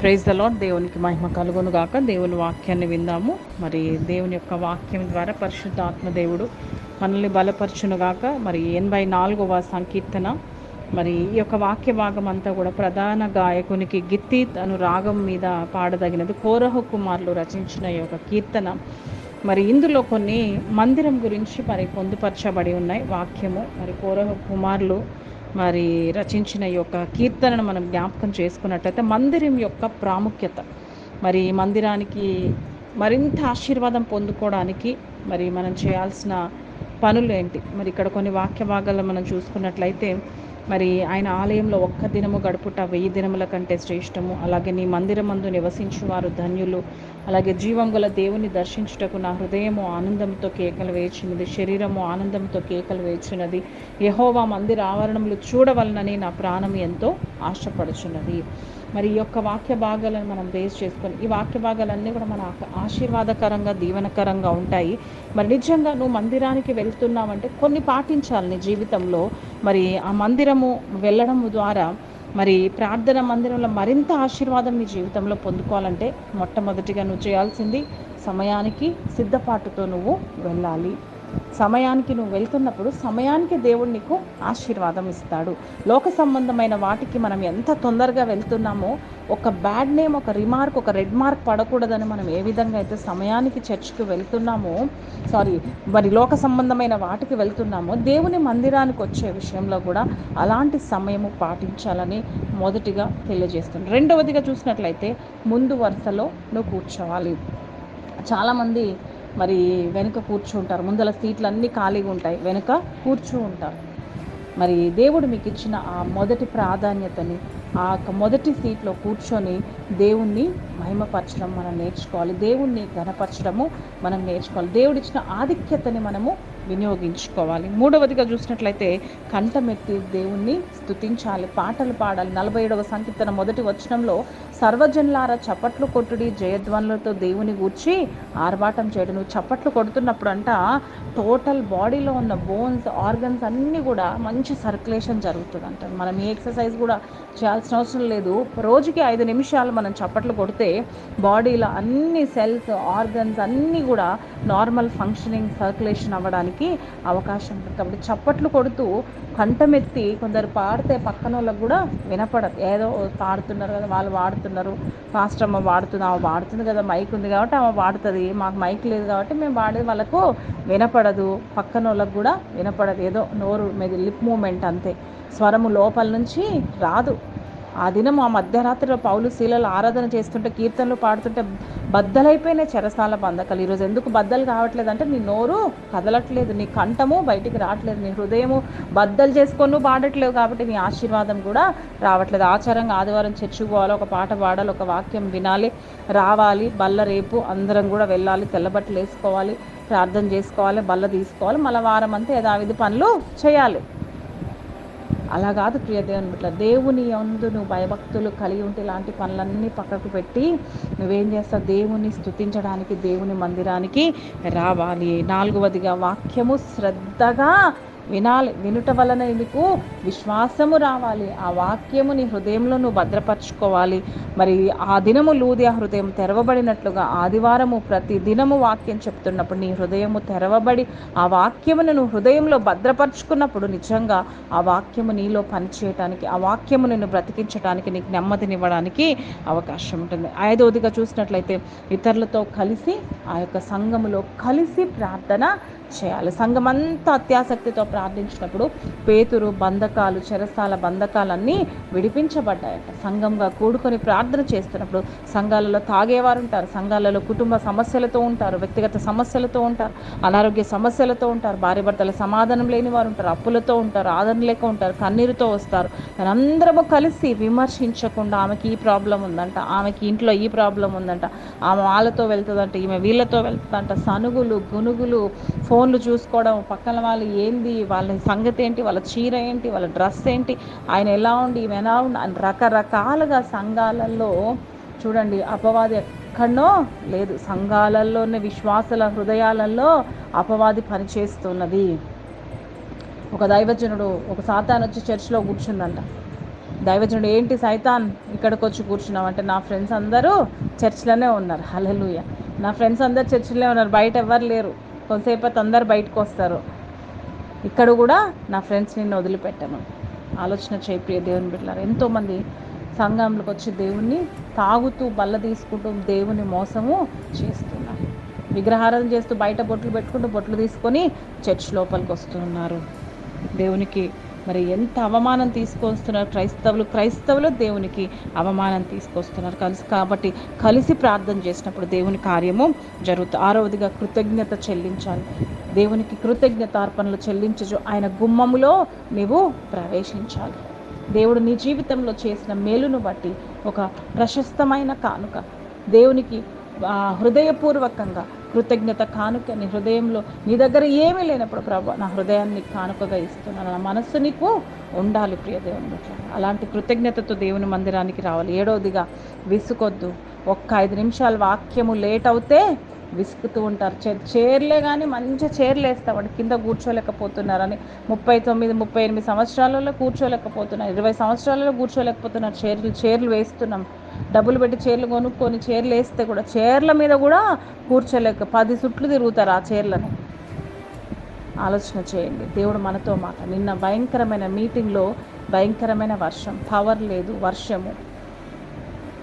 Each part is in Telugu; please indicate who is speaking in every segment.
Speaker 1: ప్రైజ్ ద లాడ్ దేవునికి మహిమ కలుగును గాక. దేవుని వాక్యాన్ని విందాము. మరి దేవుని యొక్క వాక్యం ద్వారా పరిశుద్ధాత్మ దేవుడు మనల్ని బలపరచును గాక. మరి ఎనభై నాలుగవ సంకీర్తన. మరి ఈ యొక్క వాక్య భాగం అంతా కూడా ప్రధాన గాయకునికి గిత్తి అను రాగం మీద పాడదగినది. కోరహ కుమారులు రచించిన ఈ యొక్క కీర్తన. మరి ఇందులో కొన్ని మందిరం గురించి మరి పొందుపరచబడి ఉన్నాయి. వాక్యము. మరి కోరహ కుమారులు మరి రచించిన ఈ యొక్క కీర్తనను మనం జ్ఞాపకం చేసుకున్నట్టయితే మందిరం యొక్క ప్రాముఖ్యత. మరి మందిరానికి మరింత ఆశీర్వాదం పొందుకోవడానికి మరి మనం చేయాల్సిన పనులు ఏంటి? మరి ఇక్కడ కొన్ని వాక్య భాగాలు మనం చూసుకున్నట్లయితే మరి ఆయన ఆలయంలో ఒక్క దినము గడుపుట వెయ్యి దినముల కంటే శ్రేష్టము. అలాగే నీ మందిరమందు నివసించు వారు ధన్యులు. అలాగే జీవం గల దేవుని దర్శించుటకు నా హృదయము ఆనందంతో కేకలు వేచినది శరీరము ఆనందంతో కేకలు వేచినది. యహోవా మందిర ఆవరణములు చూడవలనని నా ప్రాణం ఎంతో ఆశపడుచున్నది. మరి ఈ యొక్క వాక్య భాగాలను మనం బేస్ చేసుకొని ఈ వాక్య భాగాలన్నీ కూడా మన ఆశీర్వాదకరంగా దీవెనకరంగా ఉంటాయి. మరి నిజంగా నువ్వు మందిరానికి వెళ్తున్నావంటే కొన్ని పాటించాలి నీ జీవితంలో. మరి ఆ మందిరము వెళ్ళడం ద్వారా మరి ప్రార్థన మందిరంలో మరింత ఆశీర్వాదం నీ జీవితంలో పొందుకోవాలంటే మొట్టమొదటిగా నువ్వు చేయాల్సింది సమయానికి సిద్ధపాటుతో నువ్వు వెళ్ళాలి. సమయానికి నువ్వు వెళ్తున్నప్పుడు సమయానికి దేవుడు నీకు ఆశీర్వాదం ఇస్తాడు. లోక సంబంధమైన వాటికి మనం ఎంత తొందరగా వెళ్తున్నామో ఒక బ్యాడ్ నేమ్ ఒక రిమార్క్ ఒక రెడ్ మార్క్ పడకూడదని మనం ఏ విధంగా అయితే సమయానికి చర్చ్కి వెళ్తున్నామో సారీ మరి లోక సంబంధమైన వాటికి వెళ్తున్నామో దేవుని మందిరానికి వచ్చే విషయంలో కూడా అలాంటి సమయము పాటించాలని మొదటిగా తెలియజేస్తుంది రెండవదిగా చూసినట్లయితే ముందు వరుసలో నువ్వు కూర్చోవాలి. చాలామంది మరి వెనుక కూర్చుంటారు ముందల సీట్లు అన్నీ ఖాళీగా ఉంటాయి. వెనుక కూర్చు ఉంటారు. మరి దేవుడు మీకు ఇచ్చిన ఆ మొదటి ప్రాధాన్యతని ఆ యొక్క మొదటి సీట్లో కూర్చొని దేవుణ్ణి మహిమపరచడం మనం నేర్చుకోవాలి. దేవుణ్ణి ఘనపరచడము మనం నేర్చుకోవాలి. దేవుడు ఇచ్చిన ఆధిక్యతని మనము వినియోగించుకోవాలి. మూడవదిగా చూసినట్లయితే కంఠమెత్తి దేవుణ్ణి స్తుతించాలి. పాటలు పాడాలి. నలభై ఏడవ సంకీర్తన మొదటి వచనంలో సర్వజనులార చప్పట్లు కొట్టుడి జయధ్వనులతో దేవుని గూర్చి ఆర్భాటం చేయడం. నువ్వు చప్పట్లు కొడుతున్నప్పుడు అంట టోటల్ బాడీలో ఉన్న బోన్స్ ఆర్గన్స్ అన్నీ కూడా మంచి సర్క్యులేషన్ జరుగుతుందంట. మనం ఏ ఎక్సర్సైజ్ కూడా చేయాల్సిన అవసరం లేదు. రోజుకి ఐదు నిమిషాలు మనం చప్పట్లు కొడితే బాడీలో అన్ని సెల్స్ ఆర్గన్స్ అన్నీ కూడా నార్మల్ ఫంక్షనింగ్ సర్క్యులేషన్ అవ్వడానికి అవకాశం ఉంటుంది. కాబట్టి చప్పట్లు కొడుతూ కంఠమెత్తి కొందరు పాడితే పక్కన వాళ్ళకు కూడా వినపడదు. ఏదో పాడుతున్నారు కదా వాళ్ళు వాడుతున్నారు వాడుతున్నారు ఫాస్ట్ అమ్మ వాడుతుంది ఆమె వాడుతుంది కదా మైక్ ఉంది కాబట్టి ఆమె వాడుతుంది. మాకు మైక్ లేదు కాబట్టి మేము వాడేది వాళ్ళకు వినపడదు. పక్కన వాళ్ళకు కూడా వినపడదు. ఏదో నోరు మీద లిప్ మూమెంట్ అంతే. స్వరము లోపల నుంచి రాదు. ఆ దినం ఆ మధ్యరాత్రిలో పౌలు శీలలు ఆరాధన చేస్తుంటే కీర్తనలు పాడుతుంటే బద్దలైపోయినాయి చెరసాల బంధకాలు ఈరోజు ఎందుకు బద్దలు కావట్లేదు అంటే నీ నోరు కదలట్లేదు నీ కంఠము బయటికి రావట్లేదు నీ హృదయము బద్దలు చేసుకొని పాడట్లేవు కాబట్టి నీ ఆశీర్వాదం కూడా రావట్లేదు. ఆచారంగా ఆదివారం చర్చుకోవాలి ఒక పాట పాడాలి ఒక వాక్యం వినాలి రావాలి బల్ల రేపు అందరం కూడా వెళ్ళాలి తెల్లబట్టలు వేసుకోవాలి ప్రార్థన చేసుకోవాలి బల్ల తీసుకోవాలి మళ్ళీ వారం అంతా యథావిధి పనులు చేయాలి. అలా కాదు ప్రియదేవుని బిడ్డ దేవుని అందు నువ్వు భయభక్తులు కలిగి ఉంటే ఇలాంటి పనులన్నీ పక్కకు పెట్టి నువ్వేం చేస్తావు? దేవుని స్థుతించడానికి దేవుని మందిరానికి రావాలి. నాలుగవదిగా వాక్యము శ్రద్ధగా వినాలి. వినుట వలన నీకు విశ్వాసము రావాలి. ఆ వాక్యము నీ హృదయంలో నువ్వు భద్రపరచుకోవాలి. మరి ఆ దినము లూదియా హృదయం తెరవబడినట్లుగా ఆదివారము ప్రతి దినము వాక్యం చెప్తున్నప్పుడు నీ హృదయము తెరవబడి ఆ వాక్యమును నువ్వు హృదయంలో భద్రపరచుకున్నప్పుడు నిజంగా ఆ వాక్యము నీలో పనిచేయటానికి ఆ వాక్యము నిన్ను బ్రతికించడానికి నీకు నెమ్మదినివ్వడానికి అవకాశం ఉంటుంది. ఐదవదిగా చూసినట్లయితే ఇతరులతో కలిసి ఆ యొక్క సంఘములో కలిసి ప్రార్థన చేయాలి. సంఘం అంతా అత్యాసక్తితో ప్రార్థించినప్పుడు పేతురు బంధకాలు చెరసాల బంధకాలన్నీ విడిపించబడ్డాయట. సంఘంగా కూడుకొని ప్రార్థన చేస్తున్నప్పుడు సంఘాలలో తాగేవారు ఉంటారు. సంఘాలలో కుటుంబ సమస్యలతో ఉంటారు వ్యక్తిగత సమస్యలతో ఉంటారు అనారోగ్య సమస్యలతో ఉంటారు భార్య భర్తల సమాధానం లేని వారు ఉంటారు అప్పులతో ఉంటారు ఆదరణ లేక ఉంటారు కన్నీరుతో వస్తారు. అందరము కలిసి విమర్శించకుండా ఆమెకి ఈ ప్రాబ్లం ఉందంట ఆమెకి ఇంట్లో ఈ ప్రాబ్లం ఉందంట ఆమె వాళ్ళతో వెళ్తుందంట ఈమె వీళ్ళతో వెళ్తుందంట సనుగులు గునుగులు ఫోన్లు చూసుకోవడం పక్కన వాళ్ళు ఏంది వాళ్ళ సంగతి ఏంటి వాళ్ళ చీర ఏంటి వాళ్ళ డ్రెస్ ఏంటి ఆయన ఎలా ఉండి ఈమె ఎలా ఉండి అని రకరకాలుగా సంఘాలలో చూడండి అపవాది ఎక్కడనో లేదు సంఘాలలోనే విశ్వాసుల హృదయాలలో అపవాది పనిచేస్తున్నది. ఒక దైవజనుడు ఒక సాతాన్ వచ్చి చర్చిలో కూర్చుందంట. దైవజనుడు ఏంటి సైతాన్ ఇక్కడికి వచ్చి కూర్చున్నాం అంటే నా ఫ్రెండ్స్ అందరూ చర్చ్లోనే ఉన్నారు. హలలుయ నా ఫ్రెండ్స్ అందరు చర్చిలోనే ఉన్నారు బయట ఎవ్వరు లేరు. కొంతసేపు అందరు బయటకు వస్తారు. ఇక్కడ కూడా నా ఫ్రెండ్స్ నిన్ను వదిలిపెట్టాను. ఆలోచన చేయి ప్రియ దేవుని బిడ్డలారు. ఎంతోమంది సంఘంలోకి వచ్చి దేవుణ్ణి తాగుతూ బల్ల తీసుకుంటూ దేవుని మోసము చేస్తున్నారు. విగ్రహారాధన చేస్తూ బయట బొట్లు పెట్టుకుంటూ బొట్లు తీసుకొని చర్చ్ లోపలికి వస్తున్నారు. దేవునికి మరి ఎంత అవమానం తీసుకొస్తున్నారు క్రైస్తవులు? క్రైస్తవులు దేవునికి అవమానం తీసుకొస్తున్నారు. కలిసి కాబట్టి కలిసి ప్రార్థన చేసినప్పుడు దేవుని కార్యము జరుగుతుంది ఆరవదిగా కృతజ్ఞత చెల్లించాలి. దేవునికి కృతజ్ఞత అర్పణలు చెల్లించు ఆయన గుమ్మములో నీవు ప్రవేశించాలి. దేవుడు నీ జీవితంలో చేసిన మేలును బట్టి ఒక ప్రశస్తమైన కానుక. దేవునికి హృదయపూర్వకంగా కృతజ్ఞత కానుక నీ హృదయంలో నీ దగ్గర ఏమీ లేనప్పుడు ప్రభా నా హృదయాన్ని కానుకగా ఇస్తున్నాను. నా మనస్సు నీకు ఉండాలి ప్రియ దేవుని అలాంటి కృతజ్ఞతతో దేవుని మందిరానికి రావాలి. ఏడవదిగా విసుకొద్దు ఒక్క ఐదు నిమిషాలు వాక్యము లేట్ అవుతే విసుకుతూ ఉంటారు. చీరలే కానీ మంచిగా చీరలు వేస్తామండి కింద కూర్చోలేకపోతున్నారని ముప్పై తొమ్మిది ముప్పై ఎనిమిది సంవత్సరాలలో కూర్చోలేకపోతున్నారు. ఇరవై సంవత్సరాలలో కూర్చోలేకపోతున్నారు. చీరలు చీరలు వేస్తున్నాం. డబ్బులు పెట్టి చీరలు కొనుక్కొని చీరలు వేస్తే కూడా చీరల మీద కూడా కూర్చోలేక పది సుట్లు తిరుగుతారు ఆ చీరలను. ఆలోచన చేయండి. దేవుడు మనతో మాట. నిన్న భయంకరమైన మీటింగ్లో భయంకరమైన వర్షం. పవర్ లేదు వర్షము.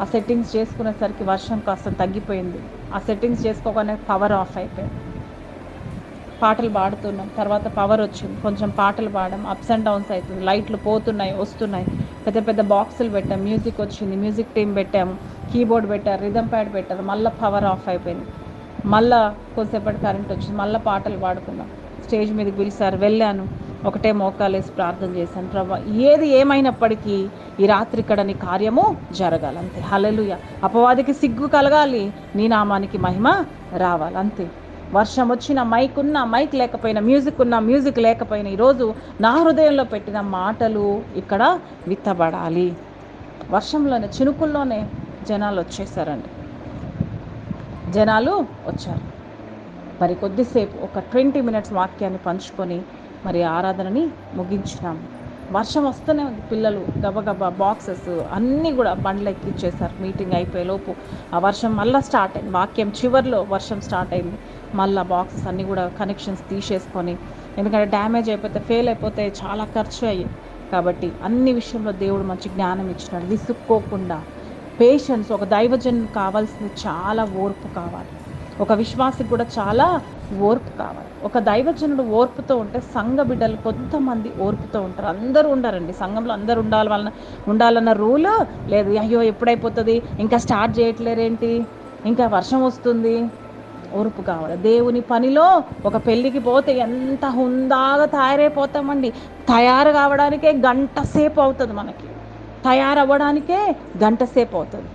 Speaker 1: ఆ సెట్టింగ్స్ చేసుకునేసరికి వర్షం కాస్త తగ్గిపోయింది. ఆ సెట్టింగ్స్ చేసుకోగానే పవర్ ఆఫ్ అయిపోయింది. పాటలు పాడుతున్నాం. తర్వాత పవర్ వచ్చింది. కొంచెం పాటలు పాడడం అప్స్ అండ్ డౌన్స్ అవుతుంది. లైట్లు పోతున్నాయి వస్తున్నాయి. పెద్ద పెద్ద బాక్సులు పెట్టాం మ్యూజిక్ వచ్చింది మ్యూజిక్ టీం పెట్టాము కీబోర్డ్ పెట్టారు రిధమ్ ప్యాడ్ పెట్టారు మళ్ళీ పవర్ ఆఫ్ అయిపోయింది. మళ్ళా కొంతసేపటి కరెంట్ వచ్చింది మళ్ళీ పాటలు పాడుకున్నాం. స్టేజ్ మీదకి పిలిచారు వెళ్ళాను ఒకటే మోకాలేసి ప్రార్థన చేశాను ప్రభా ఏది ఏమైనప్పటికీ ఈ రాత్రి ఇక్కడ నీ కార్యము జరగాలి అంతే హలలుయ అపవాదికి సిగ్గు కలగాలి నీ నామానికి మహిమ రావాలి అంతే వర్షం వచ్చిన మైక్ ఉన్న మైక్ లేకపోయినా మ్యూజిక్ ఉన్న మ్యూజిక్ లేకపోయినా ఈరోజు నా హృదయంలో పెట్టిన మాటలు ఇక్కడ విత్తబడాలి. వర్షంలోనే చినుకుల్లోనే జనాలు వచ్చేసారండి. జనాలు వచ్చారు. మరి కొద్దిసేపు ఒక ట్వంటీ మినిట్స్ వాక్యాన్ని పంచుకొని మరి ఆరాధనని ముగించినాము వర్షం వస్తూనే ఉంది. పిల్లలు గబగబా బాక్సెస్ అన్నీ కూడా బండ్లు ఎక్కిచ్చేసారు మీటింగ్ అయిపోయే లోపు ఆ వర్షం మళ్ళీ స్టార్ట్ అయింది. వాక్యం చివరిలో వర్షం స్టార్ట్ అయింది. మళ్ళీ బాక్సెస్ అన్నీ కూడా కనెక్షన్స్ తీసేసుకొని ఎందుకంటే డ్యామేజ్ అయిపోతే ఫెయిల్ అయిపోతే చాలా ఖర్చు అయ్యి. కాబట్టి అన్ని విషయంలో దేవుడు మంచి జ్ఞానం ఇచ్చినాడు. విసుక్కోకుండా పేషెన్స్ ఒక దైవజన్ కావాల్సింది చాలా ఓర్పు కావాలి. ఒక విశ్వాసికి కూడా చాలా ఓర్పు కావాలి. ఒక దైవజనుడు ఓర్పుతో ఉంటే సంఘ బిడ్డలు కొంతమంది ఓర్పుతో ఉంటారు. అందరూ ఉండారండి. సంఘంలో అందరూ ఉండాలి వలన ఉండాలన్న రూల్ లేదు. అయ్యో ఎప్పుడైపోతుంది? ఇంకా స్టార్ట్ చేయట్లేరేంటి? ఇంకా వర్షం వస్తుంది. ఓర్పు కావాలి. దేవుని పనిలో ఒక పెళ్ళికి పోతే ఎంత హుందాగా తయారైపోతామండి. తయారు కావడానికే గంట సేపు అవుతుంది మనకి. తయారవ్వడానికే గంట సేపు అవుతుంది.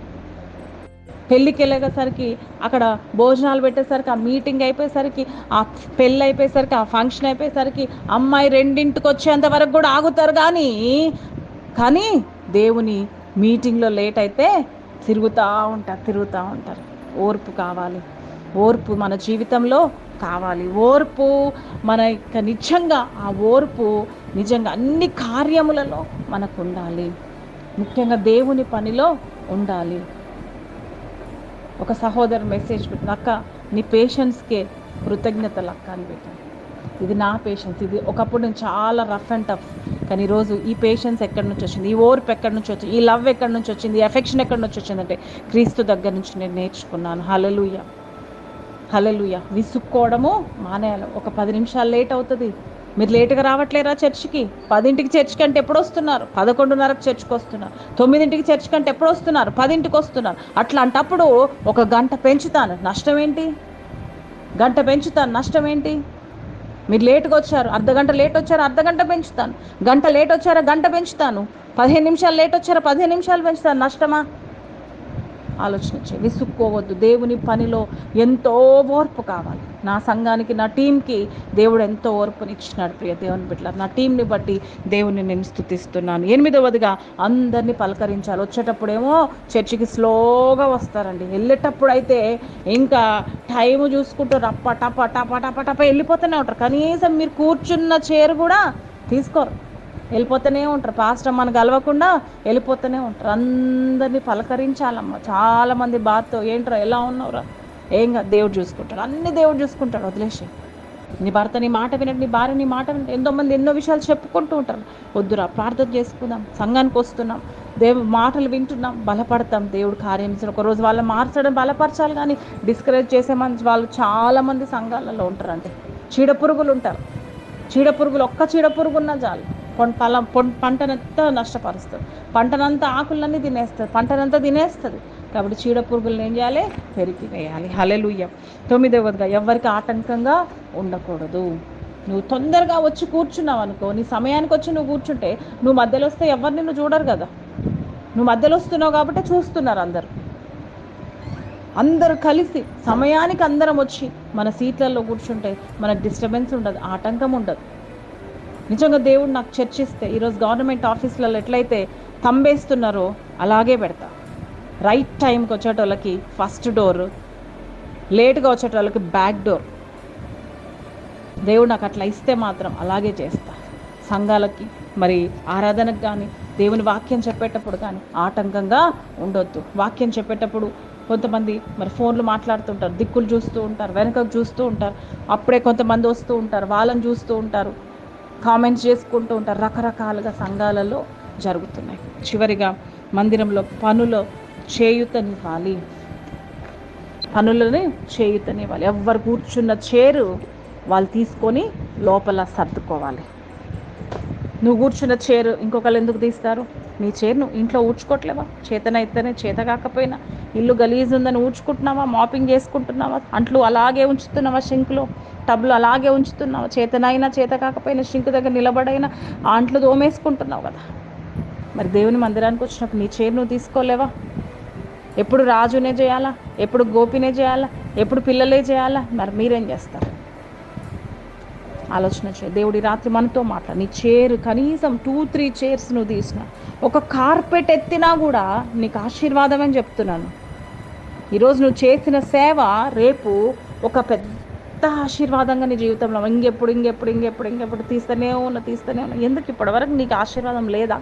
Speaker 1: పెళ్ళికి వెళ్ళేసరికి అక్కడ భోజనాలు పెట్టేసరికి ఆ మీటింగ్ అయిపోయేసరికి ఆ పెళ్ళి అయిపోయేసరికి ఆ ఫంక్షన్ అయిపోయేసరికి అమ్మాయి రెండింటికి వచ్చేంత వరకు కూడా ఆగుతారు కానీ కానీ దేవుని మీటింగ్లో లేట్ అయితే తిరుగుతూ ఉంటారు తిరుగుతూ ఉంటారు. ఓర్పు కావాలి. ఓర్పు మన జీవితంలో కావాలి. ఓర్పు మన యొక్క నిజంగా ఆ ఓర్పు నిజంగా అన్ని కార్యములలో మనకు ఉండాలి. ముఖ్యంగా దేవుని పనిలో ఉండాలి. ఒక సహోదరు మెసేజ్ పెట్టిన అక్క నీ పేషెన్స్కే కృతజ్ఞతలు అక్క అని పెట్టాను ఇది నా పేషెన్స్ ఇది ఒకప్పుడు నేను చాలా రఫ్ అండ్ టఫ్ కానీ ఈరోజు ఈ పేషెన్స్ ఎక్కడి నుంచి వచ్చింది? ఈ ఓర్పు ఎక్కడి నుంచి వచ్చింది? ఈ లవ్ ఎక్కడి నుంచి వచ్చింది? ఈ ఎఫెక్షన్ ఎక్కడి నుంచి వచ్చిందంటే క్రీస్తు దగ్గర నుంచి నేను నేర్చుకున్నాను. హలలుయ హలలుయ విసుక్కోవడము మానేయాలి. ఒక పది నిమిషాలు లేట్ అవుతుంది. మీరు లేటుగా రావట్లేరా చర్చికి? పదింటికి చర్చ్ కంటే ఎప్పుడు వస్తున్నారు పదకొండున్నరకు చర్చ్కి వస్తున్నారు. తొమ్మిదింటికి చర్చ్ కంటే ఎప్పుడు వస్తున్నారు పదింటికి వస్తున్నారు. అట్లాంటప్పుడు ఒక గంట పెంచుతాను. నష్టం ఏంటి గంట పెంచుతాను. నష్టం ఏంటి మీరు లేట్గా వచ్చారు. అర్ధ గంట లేట్ వచ్చారు. అర్ధ గంట పెంచుతాను. గంట లేట్ వచ్చారా? గంట పెంచుతాను. పదిహేను నిమిషాలు లేట్ వచ్చారా? పదిహేను నిమిషాలు పెంచుతాను. నష్టమా? ఆలోచన చేయి. విసుక్కోవద్దు. దేవుని పనిలో ఎంతో ఓర్పు కావాలి. నా సంఘానికి నా టీంకి దేవుడు ఎంతో ఓర్పునిచ్చినాడు ప్రియ దేవుని బిడ్డ నా టీంని బట్టి దేవుని నేను స్థుతిస్తున్నాను. ఎనిమిదవదిగా అందరినీ పలకరించాలి. వచ్చేటప్పుడేమో చర్చికి స్లోగా వస్తారండి. వెళ్ళేటప్పుడు అయితే ఇంకా టైం చూసుకుంటూ రప్ప టప టప టప టప వెళ్ళిపోతూనే ఉంటారు. కనీసం మీరు కూర్చున్న చైర్ కూడా తీసుకోరు. వెళ్ళిపోతూనే ఉంటారు. పాస్టర్ మన కలవకుండా వెళ్ళిపోతూనే ఉంటారు. అందరినీ పలకరించాలమ్మ. చాలామంది బాధతో ఏంట్రా ఎలా ఉన్నావురా? ఏం దేవుడు చూసుకుంటాడు. అన్ని దేవుడు చూసుకుంటాడు. వదిలేసి నీ భర్త నీ మాట వినండి నీ భార్య నీ మాట వినండి. ఎంతో మంది ఎన్నో విషయాలు చెప్పుకుంటూ ఉంటారు. వద్దురా ప్రార్థన చేసుకుందాం. సంఘానికి వస్తున్నాం. దేవుడు మాటలు వింటున్నాం. బలపడతాం. దేవుడు కార్యం ఒకరోజు ఒక రోజు వాళ్ళని మార్చడం బలపరచాలి కానీ డిస్కరేజ్ చేసే మంది వాళ్ళు చాలామంది సంఘాలలో ఉంటారంటే చీడ పురుగులు ఉంటారు. చీడ పురుగులు ఒక్క చీడ పురుగు ఉన్నా చాలు. పొం- పొలం పొం- పంటనంతా నష్టపరుస్తుంది. పంటనంతా ఆకులన్నీ తినేస్తుంది. పంటనంతా తినేస్తుంది. కాబట్టి చీడ పురుగులను ఏం చేయాలి? పెరిగి వేయాలి హలెలుయ్య తొమ్మిదవదిగా ఎవరికి ఆటంకంగా ఉండకూడదు. నువ్వు తొందరగా వచ్చి కూర్చున్నావు అనుకో నీ సమయానికి వచ్చి నువ్వు కూర్చుంటే నువ్వు మధ్యలో వస్తే ఎవరు నిన్ను చూడరు కదా? నువ్వు మధ్యలో వస్తున్నావు కాబట్టి చూస్తున్నారు అందరు. అందరూ కలిసి సమయానికి అందరం వచ్చి మన సీట్లలో కూర్చుంటే మనకు డిస్టర్బెన్స్ ఉండదు ఆటంకం ఉండదు. నిజంగా దేవుడు నాకు చర్చిస్తే ఈరోజు గవర్నమెంట్ ఆఫీసులలో ఎట్లయితే తంబేస్తున్నారో అలాగే పెడతా. రైట్ టైంకి వచ్చేటోళ్ళకి ఫస్ట్ డోర్ లేట్గా వచ్చేటోళ్ళకి బ్యాక్ డోర్ దేవుడు నాకు అట్లా ఇస్తే మాత్రం అలాగే చేస్తా. సంఘాలకి మరి ఆరాధనకు కానీ దేవుని వాక్యం చెప్పేటప్పుడు కానీ ఆటంకంగా ఉండొద్దు. వాక్యం చెప్పేటప్పుడు కొంతమంది మరి ఫోన్లు మాట్లాడుతుంటారు దిక్కులు చూస్తూ ఉంటారు వెనకకు చూస్తూ ఉంటారు అప్పుడే కొంతమంది వస్తూ ఉంటారు వాళ్ళని చూస్తూ ఉంటారు కామెంట్స్ చేసుకుంటూ ఉంటారు. రకరకాలుగా సంఘాలలో జరుగుతున్నాయి. చివరిగా మందిరంలో పనులు చేయుతనివ్వాలి. పనులని చేయుతనివ్వాలి. ఎవరు కూర్చున్న చేరు వాళ్ళు తీసుకొని లోపల సర్దుకోవాలి. నువ్వు కూర్చున్న చైర్ ఇంకొకరు ఎందుకు తీస్తారు? నీ చైర్ నువ్వు ఇంట్లో ఊడ్చుకోవట్లేవా చేతనైతేనే చేత కాకపోయినా ఇల్లు గలీజ్ ఉందని ఊడ్చుకుంటున్నావా? మాపింగ్ చేసుకుంటున్నావా? అంట్లు అలాగే ఉంచుతున్నావా షింక్లో? టబ్లు అలాగే ఉంచుతున్నావా? చేతనైనా చేత కాకపోయినా షింక్ దగ్గర నిలబడైనా ఆ అంట్లు దోమేసుకుంటున్నావు కదా. మరి దేవుని మందిరానికి వచ్చినప్పుడు నీ చైర్ నువ్వు తీసుకోలేవా? ఎప్పుడు రాజునే చేయాలా? ఎప్పుడు గోపినే చేయాలా? ఎప్పుడు పిల్లలే చేయాలా? మరి మీరేం చేస్తారు? ఆలోచన చేయ. దేవుడి రాత్రి మనతో మాట్లాడు. నీ చైర్ కనీసం టూ త్రీ చైర్స్ నువ్వు తీసిన ఒక కార్పెట్ ఎత్తినా కూడా నీకు ఆశీర్వాదం అని చెప్తున్నాను. ఈరోజు నువ్వు చేసిన సేవ రేపు ఒక పెద్ద ఆశీర్వాదంగా నీ జీవితంలో ఇంకెప్పుడు ఇంకెప్పుడు ఇంకెప్పుడు ఇంకెప్పుడు తీస్తూనే ఉన్నా తీస్తూనే ఉన్నా. ఎందుకు ఇప్పటివరకు నీకు ఆశీర్వాదం లేదా?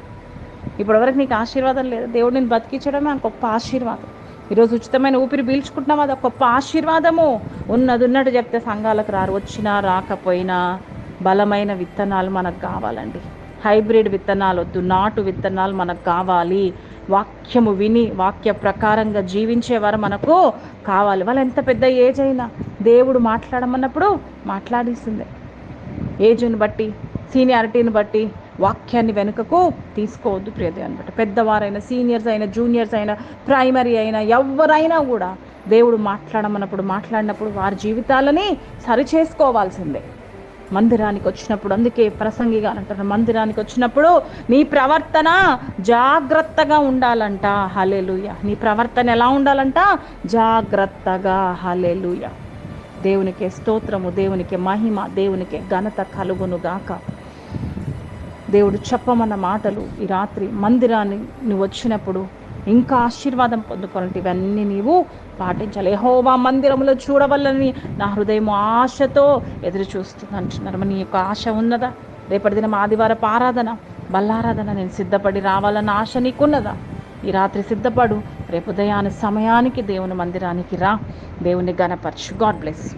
Speaker 1: ఇప్పటివరకు నీకు ఆశీర్వాదం లేదు. దేవుడు నేను బతికించడమే నాకు గొప్ప ఆశీర్వాదం. ఈరోజు ఉచితమైన ఊపిరి పీల్చుకుంటున్నాం. అది ఒక గొప్ప ఆశీర్వాదము. ఉన్నది ఉన్నట్టు చెప్తే సంఘాలకు రారు. వచ్చినా రాకపోయినా బలమైన విత్తనాలు మనకు కావాలండి. హైబ్రిడ్ విత్తనాలు వద్దు నాటు విత్తనాలు మనకు కావాలి. వాక్యము విని వాక్య ప్రకారంగా జీవించేవారు మనకు కావాలి. వాళ్ళు ఎంత పెద్ద ఏజ్ అయినా దేవుడు మాట్లాడమన్నప్పుడు మాట్లాడేసిందే. ఏజ్ని బట్టి సీనియారిటీని బట్టి వాక్యాన్ని వెనుకకు తీసుకోవద్దు ప్రియదే అనమాట పెద్దవారైనా సీనియర్స్ అయినా జూనియర్స్ అయినా ప్రైమరీ అయినా ఎవరైనా కూడా దేవుడు మాట్లాడమన్నప్పుడు మాట్లాడినప్పుడు వారి జీవితాలని సరి చేసుకోవాల్సిందే మందిరానికి వచ్చినప్పుడు అందుకే ప్రసంగిగా అంటారు మందిరానికి వచ్చినప్పుడు నీ ప్రవర్తన జాగ్రత్తగా ఉండాలంట. హలేలుయ నీ ప్రవర్తన ఎలా ఉండాలంట? జాగ్రత్తగా. హలేలుయ దేవునికి స్తోత్రము దేవునికి మహిమ దేవునికి ఘనత కలుగును గాక దేవుడు చెప్పమన్న మాటలు ఈ రాత్రి మందిరాన్ని నువ్వు వచ్చినప్పుడు ఇంకా ఆశీర్వాదం పొందుకోవాలంటే ఇవన్నీ నీవు పాటించాలి. యెహోవా మందిరంలో చూడవల్లని నా హృదయం ఆశతో ఎదురు చూస్తుంది అంటున్నారు మరి నీ యొక్క ఆశ ఉన్నదా? రేపటి దినం ఆదివారపు ఆరాధన బల్లారాధన నేను సిద్ధపడి రావాలన్న ఆశ నీకున్నదా? ఈ రాత్రి సిద్ధపడు రేపు ఉదయాన్ని సమయానికి దేవుని మందిరానికి రా. దేవుని గణపరచు. God bless